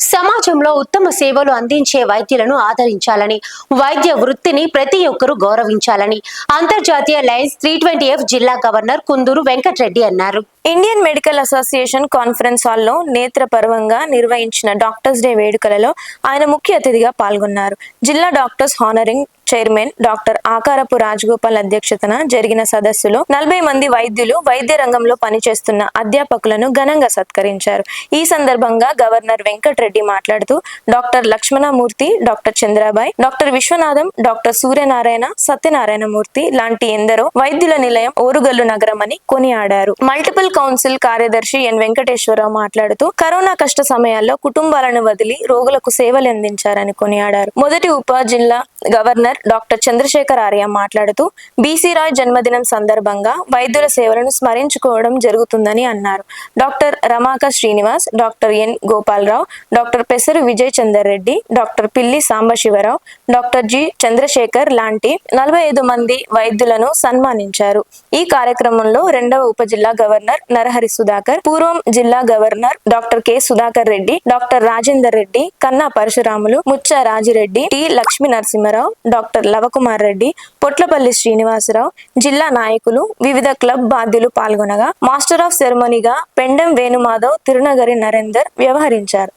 సమాజంలో ఉత్తమ సేవలు అందించే వైద్యులను ఆదరించాలని వైద్య వృత్తిని ప్రతి ఒక్కరూ గౌరవించాలని. అంతర్జాతీయ లయన్స్ త్రీ ట్వంటీ ఎఫ్ జిల్లా గవర్నర్ కుందూరు వెంకటరెడ్డి అన్నారు. ఇండియన్ మెడికల్ అసోసియేషన్ కాన్ఫరెన్స్ హాల్లో నేత్ర పర్వంగా నిర్వహించిన డాక్టర్స్ డే వేడుకలలో ఆయన ముఖ్య అతిథిగా పాల్గొన్నారు. జిల్లా doctors honouring chairman doctor Akarapu Rajagopal అధ్యక్షతన జరిగిన సదస్సులో నలభై మంది వైద్యులు వైద్య రంగంలో పనిచేస్తున్న అధ్యాపకులను ఘనంగా సత్కరించారు. ఈ సందర్భంగా గవర్నర్ వెంకటరెడ్డి మాట్లాడుతూ doctor Lakshmanamurthy doctor Chandrabai doctor Viswanatham doctor Suryanarayana Satyanarayanamurthy లాంటి ఎందరో వైద్యుల నిలయం ఓరుగల్లు నగరం అని కొనియాడారు. మల్టిపుల్ కౌన్సిల్ కార్యదర్శి ఎన్ వెంకటేశ్వరరావు మాట్లాడుతూ కరోనా కష్ట సమయాల్లో కుటుంబాలను వదిలి రోగులకు సేవలు అందించారని కొనియాడారు. మొదటి ఉప జిల్లా గవర్నర్ డాక్టర్ చంద్రశేఖర్ ఆర్య మాట్లాడుతూ బీసీ రాయ్ జన్మదినం సందర్భంగా వైద్యుల సేవలను స్మరించుకోవడం జరుగుతుందని అన్నారు. Doctor Ramaka Srinivas doctor N Gopalarao doctor Pesaru Vijay Chander Reddy doctor పిల్లి సాంబశివరావు డాక్టర్ జి చంద్రశేఖర్ లాంటి నలభై ఐదు మంది వైద్యులను సన్మానించారు. ఈ కార్యక్రమంలో రెండవ ఉప జిల్లా గవర్నర్ నరహరి సుధాకర్ పూర్వం జిల్లా governor doctor K Sudhakar Reddy doctor Rajender Reddy Kanna Parasuramulu Mucha Rajireddy T Lakshmi Narasimharao doctor Lavakumar Reddy Potlapalli Srinivasarao జిల్లా నాయకులు వివిధ క్లబ్ బాధ్యులు పాల్గొనగా మాస్టర్ ఆఫ్ సెరమనీగా పెండెం వేణుమాధవ్ తిరునగరి నరేందర్ వ్యవహరించారు.